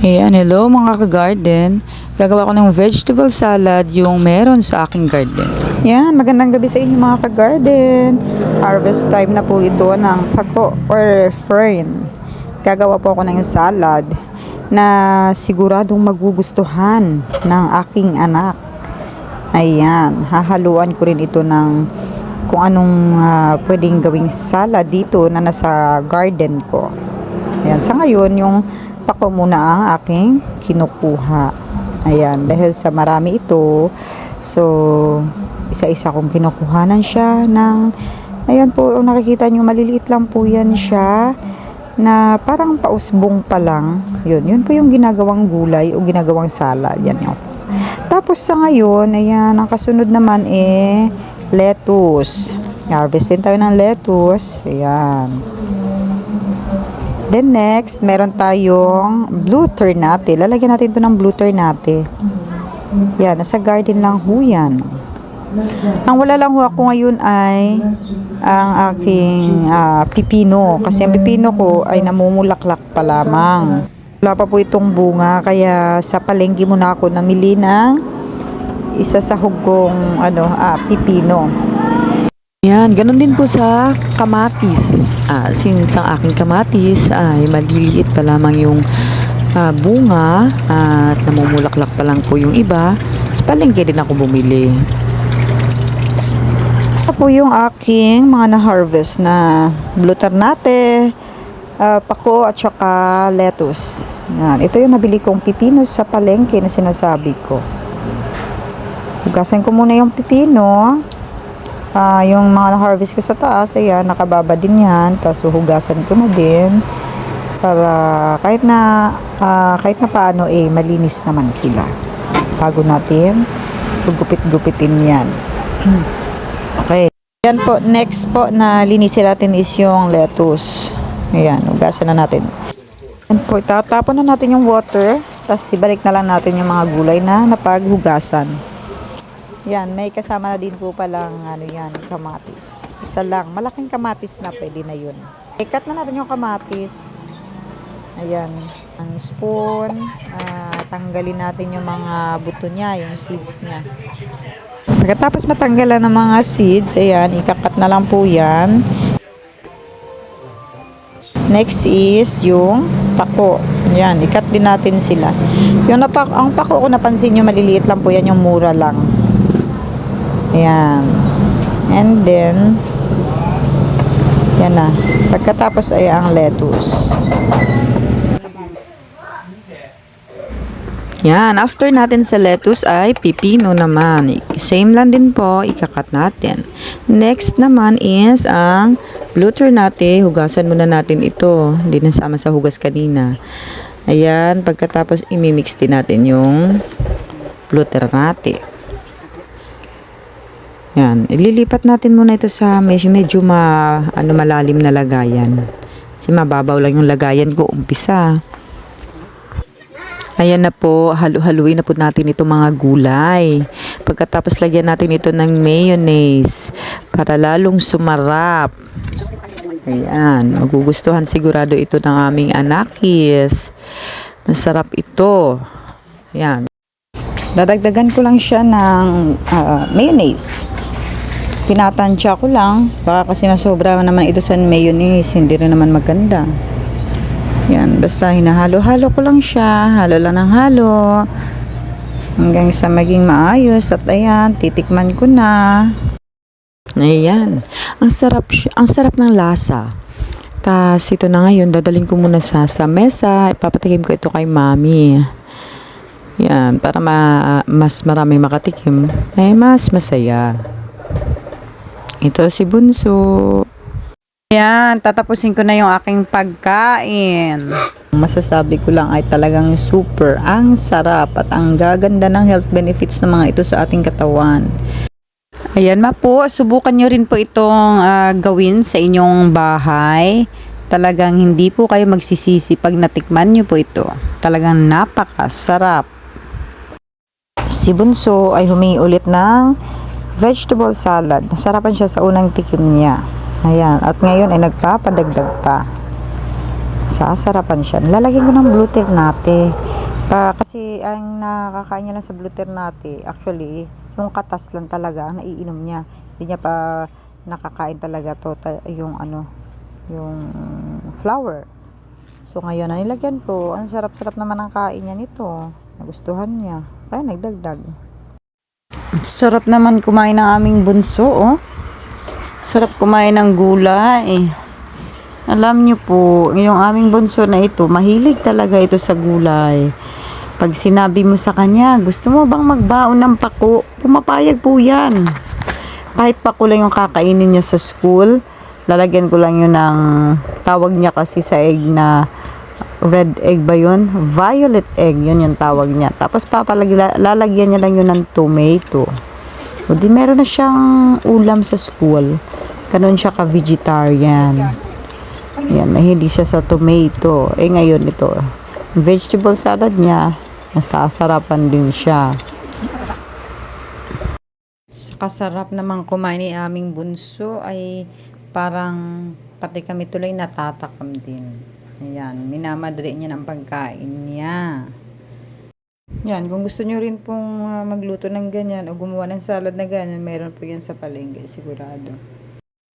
Ayan, hello mga ka-garden. Gagawa ko ng vegetable salad yung meron sa aking garden. Yan, magandang gabi sa inyo mga ka-garden. Harvest time na po ito ng pako or fern. Gagawa po ako ng salad na siguradong magugustuhan ng aking anak. Ayan, hahaluan ko rin ito ng kung anong ah, pwedeng gawing salad dito na nasa garden ko. Ayan, sa ngayon yung pako muna ang aking kinukuha. Ayan, dahil sa marami ito, so isa-isa kong kinukuhanan siya ng ayan po, kung nakikita nyo, maliliit lang po yan siya na parang pausbong pa lang. Yun, yun po yung ginagawang gulay o ginagawang salad. Yan yun. Tapos sa ngayon, ayan, ang kasunod naman eh, lettuce. Harvest din tayo ng lettuce. Ayan. Then next, meron tayong blue ternate. Lalagyan natin ito ng blue ternate. Yan, nasa garden lang ho yan. Ang wala lang ho ako ngayon ay ang aking ah, pipino. Kasi ang pipino ko ay namumulaklak pa lamang. Wala pa po itong bunga, kaya sa palengke muna ako namili ng isa sa hugong ano, ah, pipino. Yan, ganun din po sa kamatis. Ah, since ang aking kamatis ay maliliit pa lamang yung ah, bunga at namumulaklak pa lang po yung iba, sa palengke din ako bumili. Ito po yung aking mga na-harvest na blue ternate, ah, pako at saka lettuce. Yan. Ito yung nabili kong pipino sa palengke na sinasabi ko. Hugasan ko muna yung pipino. Ah, yung mga na-harvest ko sa taas, ayan, nakababa din yan. Tapos hugasan ko na din. Para kahit na, ah, kahit na paano, eh, malinis naman sila. Bago natin, gugupit-gupitin yan. Okay. Yan po, next po na linisin natin is yung lettuce. Ayan, hugasan na natin. Yan po, tatapon na natin yung water. Tapos ibalik na lang natin yung mga gulay na napaghugasan. Yan, may kasama na din po palang ano yan, kamatis. Isa lang, malaking kamatis na pwede na yun. I-cut na natin yung kamatis. Ayan, ang spoon. ah, tanggalin natin yung mga buto niya, yung seeds niya. Pagkatapos matanggalan ng mga seeds, ayan, ikakat na lang po yan. Next is yung pako. Yan, ikat din natin sila. Yung napak ang pako ko napansin nyo, maliliit lang po yan, yung mura lang. Ayan. And then, yan na. Pagkatapos ay ang lettuce. Yan, after natin sa lettuce ay pipino naman. Same lang din po, ikakat natin. Next naman is ang blue ternate. Hugasan muna natin ito. Hindi nasama sa hugas kanina. Ayan, pagkatapos imimix din natin yung blue ternate. Yan, ililipat natin muna ito sa medyo, medyo ma, ano, malalim na lagayan. Kasi mababaw lang yung lagayan ko umpisa. Ayan na po, halu-haluin na po natin itong mga gulay. Pagkatapos lagyan natin ito ng mayonnaise para lalong sumarap. Ayan, magugustuhan sigurado ito ng aming anakis. Masarap ito. Ayan. Dadagdagan ko lang siya ng ah, mayonnaise. Tinatansya ko lang. Baka kasi masobra naman ito sa mayonnaise. Hindi rin naman maganda. Yan. Basta hinahalo-halo ko lang siya. Halo lang ng halo. Hanggang sa maging maayos. At ayan, titikman ko na. Ayan. Ang sarap, ang sarap ng lasa. Tas ito na ngayon, dadaling ko muna sa, sa mesa. Ipapatikim ko ito kay mami. Yan, para ma, mas marami makatikim. Eh, mas masaya. Ito si Bunso. Yan, tatapusin ko na yung aking pagkain. Masasabi ko lang ay talagang super ang sarap at ang gaganda ng health benefits ng mga ito sa ating katawan. Ayan ma po, subukan nyo rin po itong ah, gawin sa inyong bahay. Talagang hindi po kayo magsisisi pag natikman nyo po ito. Talagang napakasarap. Si Bunso ay humingi ulit ng vegetable salad. Nasarapan siya sa unang tikim niya. Ayan. At ngayon ay nagpapadagdag pa. Sasarapan siya. Lalagyan ko ng blue ternate. Pa, kasi ang nakakain niya lang sa blue ternate, actually, yung katas lang talaga ang naiinom niya. Hindi niya pa nakakain talaga to, yung ano, yung flour. So ngayon, nilagyan ko, ang sarap-sarap naman ang kain niya nito. Nagustuhan niya. Kaya nagdagdag. Sarap naman kumain ng aming bunso, oh. Sarap kumain ng gulay. Alam niyo po, yung aming bunso na ito, mahilig talaga ito sa gulay. Pag sinabi mo sa kanya, gusto mo bang magbaon ng pako? Pumapayag po yan. Kahit pako lang yung kakainin niya sa school, lalagyan ko lang yun ng, tawag niya kasi sa egg na, red egg ba yun? Violet egg, yun yung tawag niya. Tapos papalag, lalagyan niya lang yun ng tomato. O di meron na siyang ulam sa school. Ganon siya ka-vegetarian. Yan, mahilig siya sa tomato. Eh ngayon ito, vegetable salad niya, nasasarapan din siya. Sa kasarap naman kumain ni aming bunso ay parang pati kami tuloy natatakam din. Ayan, minamadali niya ng pagkain niya. Yan, kung gusto nyo rin pong ah, magluto ng ganyan o gumawa ng salad na ganyan, meron po yan sa palengke, sigurado.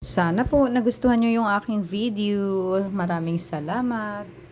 Sana po nagustuhan nyo yung aking video. Maraming salamat.